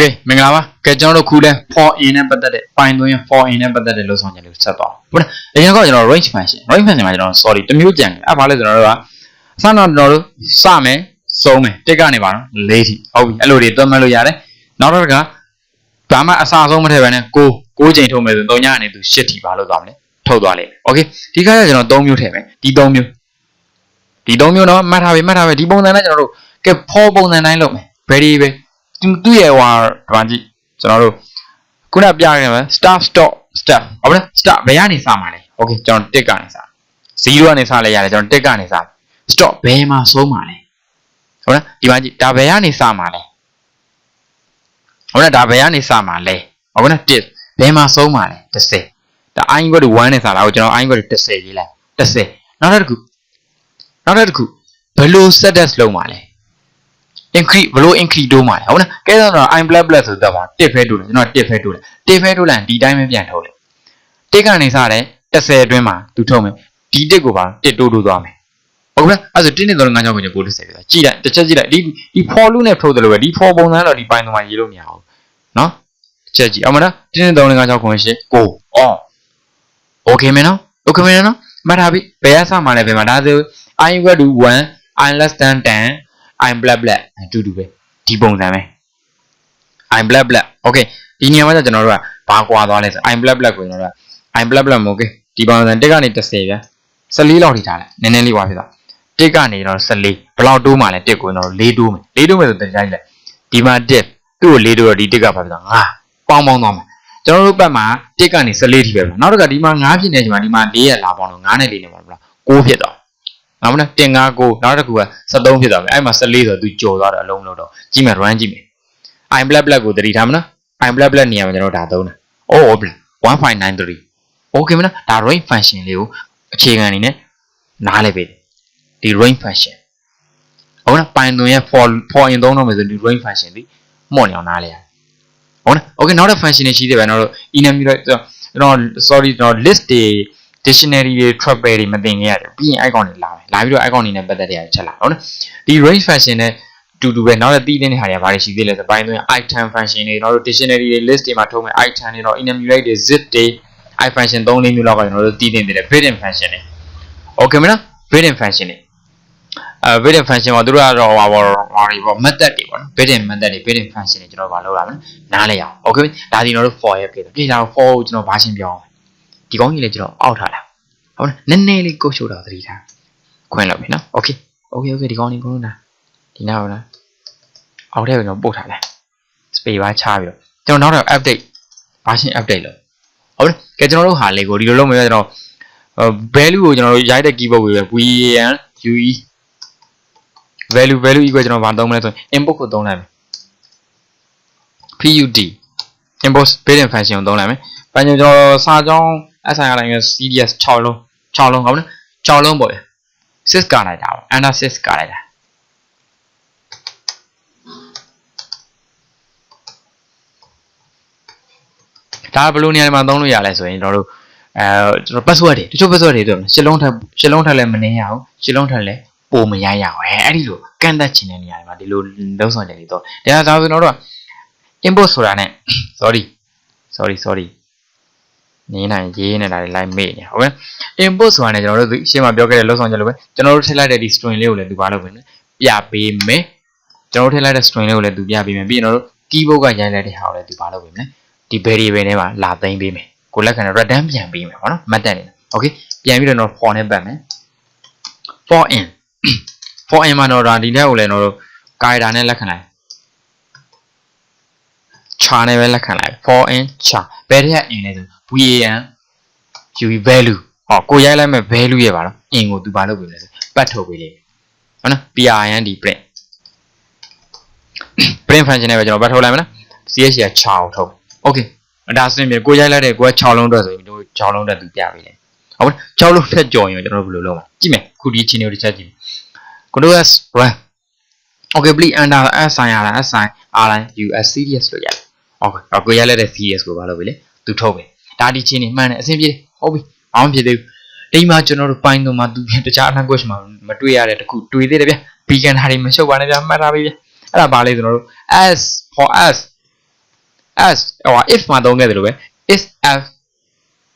Okay မင်္ဂလာပါကဲကျွန်တော်တို့ခုလဲ for in နဲ့ပတ်သက်တဲ့ Python ရဲ့ for in နဲ့ပတ်သက်တဲ့လောက်ဆောင်ချက်လေးကိုဆက်သွားအောင်ဟုတ်လားအရင်ကကျွန်တော် range function range function မှာကျွန်တော် sorry တစ်မျိုးကြံတယ်အဲ့ဘာလဲဆိုတော့တို့ကအစတော့ကျွန်တော်တို့စမယ်စုံးမယ်တစ်ကနေပါတော့၄ထိဟုတ်ပြီအဲ့လိုတွေတွက်မှတ်လို့ရတယ်နောက်တစ်ခါဘာမှအစဆုံးမထည့်ဘဲနဲ့6 6ချိန်ထုတ်မယ်ဆိုရင်3ညကနေသူ10ထိပါလို့သွားမယ်ထုတ်သွားလိမ့်မယ် okay ဒီခါကျကျွန်တော်3မျိုးထည့်မယ်ဒီ3မျိုးဒီ3မျိုးတော့မှတ်ထားပြီမှတ်ထားပြီဒီပုံစံနဲ့ကျွန်တော်တို့ကဲ for ပုံစံတိုင်းလုပ်မယ် very ပဲ သူသူ့ရဲ့ဟိုဟာဘာကြည့်ကျွန်တော်တို့ခုနပြခဲ့မယ် start stop step ဟုတ်လား start ဘယ်ကနေစမှာလဲ okay ကျွန်တော်1ကနေစ0ကနေစလဲရတယ်ကျွန်တော်1ကနေစ stop ဘယ်မှာဆုံးမှာလဲဟုတ်လားဒီမှာကြည့်ဒါဘယ်ကနေစမှာလဲဟုတ်လားဒါဘယ်ကနေစမှာလဲဟုတ်လား1ဘယ်မှာဆုံးမှာလဲ30ဒါ i equal to 1နဲ့စတာကိုကျွန်တော် i equal to 30ရေးလိုက်30နောက်တစ်ခုနောက်တစ်ခုဘယ်လို set test လုပ်မှာလဲ increase ဘလို့ increase တိုးမှာလဲဟုတ်လားကဲတော့တော့ i plus plus ဆိုတော့ပါတစ်ဖဲတိုးတယ်ကျွန်တော်တစ်ဖဲတိုးတယ်တစ်ဖဲတိုးလိုက်ဒီတိုင်းပဲပြန်ထုတ်တယ်တစ်ကနေစတယ်30အတွင်းမှာသူထုတ်မယ်ဒီတစ်ကိုပါတစ်တိုးတိုးသွားမယ်ဟုတ်ကဲ့အဲ့ဆိုတင်းနေတော့ငါးချောင်းကိုညကို30ပြတာကြည့်လိုက်တစ်ချက်ကြည့်လိုက်ဒီဒီ for လို့နဲ့ထုတ်တယ်လို့ပဲဒီ for ပုံစံတော့ဒီပိုင်းတော့မှရေးလို့မရဘူးနော်တစ်ချက်ကြည့်အောင်မလားတင်းနေတော့ငါးချောင်းကိုရှင်းကိုအော် okay မင်းနော် okay မင်းနော်မှတ်ထားပြီဘယ်ရစမှာလဲဘယ်မှာဒါဆို i equal to 1 i less than 10 i'm black black အတူတူပဲဒီပုံစံပဲ i'm black black okay ဒီနေရာမှာကျွန်တော်တို့ကဘာကွာသွားလဲဆို i'm black black ကိုကျွန်တော်တို့က i'm black black မဟုတ် okay ဒီပုံစံတက်ကနေ30ဗျာ14လောက်ထိထားလိုက်နည်းနည်းလေးကွာဖြစ်သွားတက်ကနေတော့14ဘယ်လောက်တိုးမှလဲတက်ကိုကျွန်တော်တို့4တိုးမယ်4တိုးမယ်ဆိုတရားကြည့်လိုက်ဒီမှာတက်သူ့ကို4တိုးတော့ဒီတက်ကဘာဖြစ်သွား5ပေါင်းပေါင်းသွားမှာကျွန်တော်တို့ဘက်မှာတက်ကနေ14ထိပဲဗျာနောက်တစ်ခါဒီမှာ5ဖြစ်နေချိန်မှာဒီမှာ4ရက်လာပေါင်းတော့9နဲ့4နဲ့ပါဗျာ6ဖြစ်သွား နောက်မလားတင်9 9နောက်တစ်ခုက73ဖြစ်သွားပြီအဲ့မှာ14ဆိုတော့သူကြော်သွားတယ်အလုံးလို့တော့ကြည့်မယ် run ကြည့်မယ် i black black ကိုတတိထားမနော် i black black နေရာမှာကျွန်တော်ဒါသုံးတာ oh black 1593 okay မနော်ဒါ range function လေးကိုအခြေခံအနေနဲ့နားလည်ပေးတယ်ဒီ range function ဟုတ်နော် python ရဲ့ for for in သုံးတော့မယ်ဆိုဒီ range function ဒီမော့နေအောင်နားလဲရတယ်ဟုတ်နော် okay နောက်တဲ့ function တွေရှိသေးတယ်နော်တို့ enumerator ကျွန်တော် sorry ကျွန်တော် list တွေ dictionary တွေ travel တွေမသိငယ်ရတယ်ပြီးရင် icon တွေလာမယ်လာပြီးတော့ icon တွေနဲ့ပတ်သက်တဲ့အချက်လာဟုတ်နော်ဒီ range function နဲ့တူတူပဲနောက်တဲ့တည်တဲ့ဟာတွေကဘာတွေရှိသေးလဲဆိုပိုင်းသွင်း item function တွေနောက်တို့ dictionary တွေ list တွေမှာထုံးမယ် item တွေတော့ enumerate တွေ zip တွေ i function 3လေးမျိုးလောက်ကကျွန်တော်တို့တည်တင်တယ် built-in function တွေ okay မလား built-in function တွေအဲ built-in function မှာတို့ကတော့ဟာဘောဟာတွေပေါ့ method တွေပေါ့နော် built-in method တွေ built-in function တွေကျွန်တော်ဘာလုပ်ရမလဲနားလဲရအောင် okay ဒါဒီကျွန်တော်တို့ for ရဲ့ပြေတယ်ပြေတာ for ကိုကျွန်တော်ဘာရှင်းပြအောင် ဒီကောင်းကြီးလေးကျွန်တော်အောက်ထားလာဟုတ်လားနည်းနည်းလေးကိုရှိုးတော့သတိထားခွင့်လောက်ပြီနော် okay okay okay ဒီကောင်းလေးကိုလုံးတာဒီနောက်နော်အောက်ထဲကိုကျွန်တော်ပို့ထားလိုက် space bar ချပြီးတော့ကျွန်တော်နောက်တော့ update version update လုပ်ဟုတ်လားကဲကျွန်တော်တို့ဟာလေကိုဒီလိုလုပ်မယ်ကျွန်တော် value ကိုကျွန်တော်တို့ရိုက်တဲ့ keyboard ကိုပဲ VAN UE value value equal ကျွန်တော်ဘာသုံးမလဲဆိုရင် input ကိုသုံးလိုက်မယ် PUD import built-in function ကိုသုံးလိုက်မယ်။ဘာကြောင့်ကျွန်တော်စာကြောင်း SI လိုင်းက CDS 6လုံး6လုံးဟုတ်မလား6လုံးပေါ့။6ကလိုက်တာပေါ့ under 6ကလိုက်တာဒါဘယ်လိုနေရာမှာသုံးလို့ရလဲဆိုရင်ကျွန်တော်တို့အဲကျွန်တော် password တွေတချို့ password တွေတော့ရှစ်လုံးထက်ရှစ်လုံးထက်လည်းမနေရအောင်ရှစ်လုံးထက်လည်းပိုမရရအောင်အဲအဲ့ဒီလိုကန့်သက်ချင်တဲ့နေရာတွေမှာဒီလိုလုံးဆောင်ချက်တွေတော့ဒါကြောင့်ကျွန်တော်တို့က input ဆိုတာ ਨੇ sorry sorry sorry နေနိုင်ရေးနေတာတွေလိုက်မေ့နေဟုတ်ကဲ့ input ဆိုတာ ਨੇ ကျွန်တော်တို့ရှင်းမှာပြောခဲ့တဲ့လောက်ဆောင်ချက်လိုပဲကျွန်တော်တို့ထည့်လိုက်တဲ့ဒီ string လေးကိုလည်းသူဘာလုပ်ပေးလဲပြပေးမယ်ကျွန်တော်တို့ထည့်လိုက်တဲ့ string လေးကိုလည်းသူပြပေးမယ်ပြီးရင်ကျွန်တော်တို့ keyboard ကရိုက်လိုက်တဲ့ဟာကိုလည်းသူဘာလုပ်ပေးမလဲဒီ variable ထဲမှာလာသိမ်းပေးမယ်ကိုလက်ခံတဲ့ return ပြန်ပေးမယ်ပေါ့နော်မှတ်တက်နေတယ် okay ပြန်ပြီးတော့ for နဲ့ပတ်မယ် for in for in မှာတော့ဒါဒီထက်ကိုလည်းကျွန်တော်တို့ guider နဲ့လက်ခံလိုက် char နဲ့ပဲလက်ခံလိုက် for in char ဘယ်ထက် in လဲဆို van u value ဟောကိုရိုက်လိုက်မဲ့ value ရဲ့ပါတော့ in ကိုသူဘာလုပ်ပေးလဲဆိုပတ်ထုတ်ပေးလိမ့်မယ်ဟုတ်နော် prnd print print function နဲ့ပဲကျွန်တော်ပတ်ထုတ်လိုက်မယ်နော် ch က6ကိုထုတ် okay ဒါစင်ပြေကိုရိုက်လိုက်တဲ့ကိုက6လုံးအတွက်ဆိုရင်တို့6လုံးအတွက်သူပြပေးတယ်ဟုတ်ကဲ့6လုံးထက်ကြော်ရင်ကျွန်တော်တို့ဘယ်လိုလုပ်မလဲကြည့်မယ်ခုဒီချင်းတွေကိုတစ်ချက်ကြည့် control s run okay please enter assign ရတာ assign rn us cds လို့ရတယ် okay တော့ကိုရိုက်လိုက်တဲ့ cds ကိုဘာလုပ်ပြီလဲသူထုတ်ပဲ ဒါဒီချင်းနေမှန်တယ်အဆင်ပြေဟုတ်ပြီဘာမှဖြစ်သေးဘူးအိမ်မှာကျွန်တော်တို့ပိုင်းတော့မှသူတခြား language မှာမတွေ့ရတဲ့တခုတွေ့သေးတယ်ဗျ beacon ဟာတွေမရှုပ်ပါနဲ့ဗျမှတ်ထားပြီဗျအဲ့ဒါဘာလဲကျွန်တော်တို့ s for us as ဟို if မှာသုံးခဲ့တယ်လို့ပဲ is f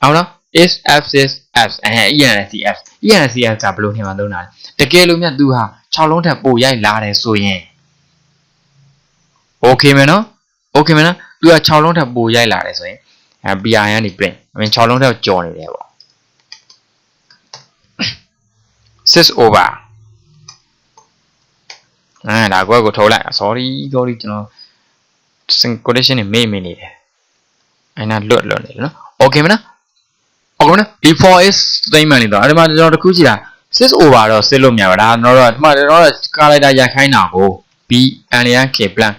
ဟုတ်နော် is f is f အဲ ENCF ENCF ကဘယ်လိုနေမှာသုံးတာလဲတကယ်လို့မြတ်သူဟာ6လုံးထက်ပိုရိုက်လာတယ်ဆိုရင် okay မယ်နော် okay မယ်နော်သူက6လုံးထက်ပိုရိုက်လာတယ်ဆိုရင်အဲ PR ကနေ print အမင်း6လုံးထက်ကြော်နေတယ်ပေါ့6 over အဲဒါကွက်ကိုထိုးလိုက် sorry sorry ကျွန်တော် sync condition နေမေ့မေ့နေတယ်အဲ့နာလွတ်လွတ်နေတယ်နော် okay မလား okay မလား before is statement လေးတော့အဲ့ဒီမှာကျွန်တော်တခုကြည့်တာ6 over တော့စစ်လို့မရပါဘူးဒါကျွန်တော်တို့ကဒီမှာကျွန်တော်တို့ကာလိုက်တာရိုက်ခိုင်းတာကို b and k blank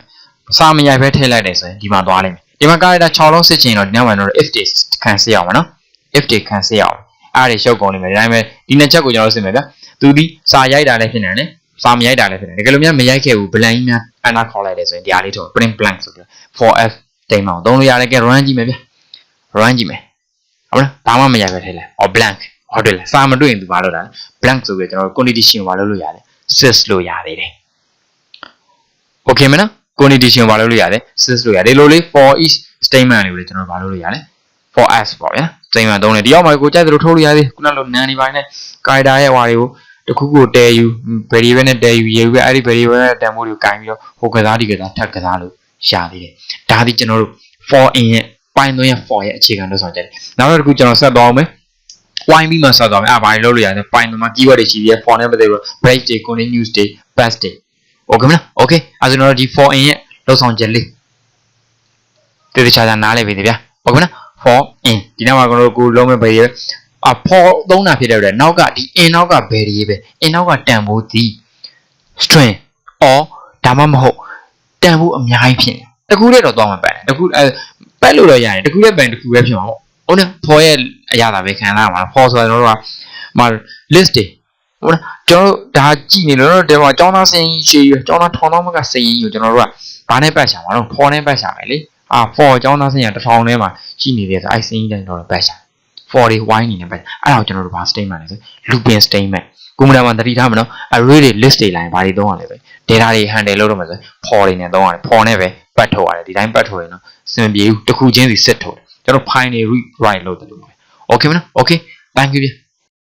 စာမရိုက်ပဲထည့်လိုက်တယ်ဆိုရင်ဒီမှာသွားလိမ့်မယ် ဒီမှာကာလိုက်တာ6လုံးစစ်ချင်တော့ဒီနောက်မှာကျွန်တော်တို့ if တွေခံစစ်ရအောင်နော် if တွေခံစစ်ရအောင်အဲ့ဒါရှုပ်ကုန်နေမယ်ဒါပေမဲ့ဒီနှစ်ချက်ကိုကျွန်တော်တို့စစ်မယ်ဗျာသူဒီစာရိုက်တာလည်းဖြစ်နေတယ်စာမရိုက်တာလည်းဖြစ်နေတယ်တကယ်လို့များမရိုက်ခဲ့ဘူး blank ကြီးများအနာခေါ်လိုက်တယ်ဆိုရင်ဒီအားလေးထုတ် print blank ဆိုပြီး 4f တိမ်အောင်သုံးလို့ရတယ်ကဲ run ကြည့်မယ်ဗျ run ကြည့်မယ်ဟုတ်လားဘာမှမရိုက်ပဲထည့်လိုက် or blank ဟုတ်တယ်လားစာမတွေ့ရင်သူဘာလုပ်တာလဲ blank ဆိုပြီးကျွန်တော်တို့ condition ကိုဘာလုပ်လို့ရလဲ sys လို့ရသေးတယ် okay မနော် condition ဘာလုပ်လို့ရလဲ sys လို့ရတယ်လို့လေ for each statement လေးကိုလေကျွန်တော်ဘာလုပ်လို့ရလဲ for s ပေါ့ဗျာ statement သုံးတယ်ဒီရောက်မှာကိုကြိုက်သလိုထုတ်လို့ရသေးခုနလို nan ဒီပိုင်းနဲ့ character ရဲ့ဟွာတွေကိုတခုခုတဲယူ variable နဲ့တဲယူရေးပြီးအဲ့ဒီ variable နဲ့တန်ဖိုးတွေကိုကင်ပြီးတော့ဟိုကစားဒီကစားထပ်ကစားလို့ရသေးတယ်ဒါဒီကျွန်တော်တို့ for in ရဲ့ Python ရဲ့ for ရဲ့အခြေခံလို့ဆိုကြတယ်နောက်တစ်ခုကျွန်တော်ဆက်သွားအောင်မယ် wine ပြီးမှဆက်သွားမယ်အဲ့ဘာတွေလုပ်လို့ရလဲ Python မှာ keyword တွေရှိပြီး for နဲ့ပတ်သက်ပြီး break တွေ continuous တွေ pass တွေ okay မလား okay အဲဆိုတော့ဒီ for in ရဲ့လောက်ဆောင်ချက်လေးတည်တခြားခြားနားလည်ပြီဗျာ okay မလား for in ဒီနောက်မှာကျွန်တော်တို့ကိုလုံးမဲ့ variable အ for သုံးတာဖြစ်တဲ့အတွက်နောက်ကဒီ in နောက်က variable in နောက်ကတန်ဖိုးဒီ string or ဒါမှမဟုတ်တန်ဖိုးအများကြီးဖြစ်နေတခုတည်းတော့သွားမှာပတ်တယ်တခုအဲပတ်လို့တော့ရတယ်တခုတည်းပန်တခုပဲဖြစ်မှာပေါ့ဟုတ်တယ် for ရဲ့အရာသာပဲခံလာမှာ for ဆိုတော့ကျွန်တော်တို့ကမ list တွေ ဟုတ်လားကျွန်တော်တို့ဒါကြည့်နေလို့တော့ဒီမှာကျောင်းသားစင်ကြီးရှေးရကျောင်းသားထောင်သားမကစင်ကြီးကိုကျွန်တော်တို့ကဘာနဲ့ပတ်ရှာမှာတော့ for နဲ့ပတ်ရှာမယ်လေအာ for ကျောင်းသားစင်ရတစ်ထောင်ထဲမှာရှိနေတယ်ဆိုအဲ့စင်ကြီးတိုင်းတော့ပတ်ရှာ for တွေ wine နေနဲ့ပတ်အဲ့ဒါကိုကျွန်တော်တို့ဘာ statement လဲဆို looping statement ကွန်ပျူတာမှာသတိထားမနော် array တွေ list တွေ line ဘာတွေသုံးရလဲပဲ data တွေ handle လုပ်တော့မှာဆို for တွေနဲ့သုံးရတယ် for နဲ့ပဲပတ်ထုတ်ရတယ်ဒီတိုင်းပတ်ထုတ်ရင်တော့စင်ပြေဘူးတစ်ခုချင်းစီ set ထုတ်တယ်ကျွန်တော် file တွေ read write လုပ်တယ်လို့ပဲ okay မနော် okay thank you ဗျ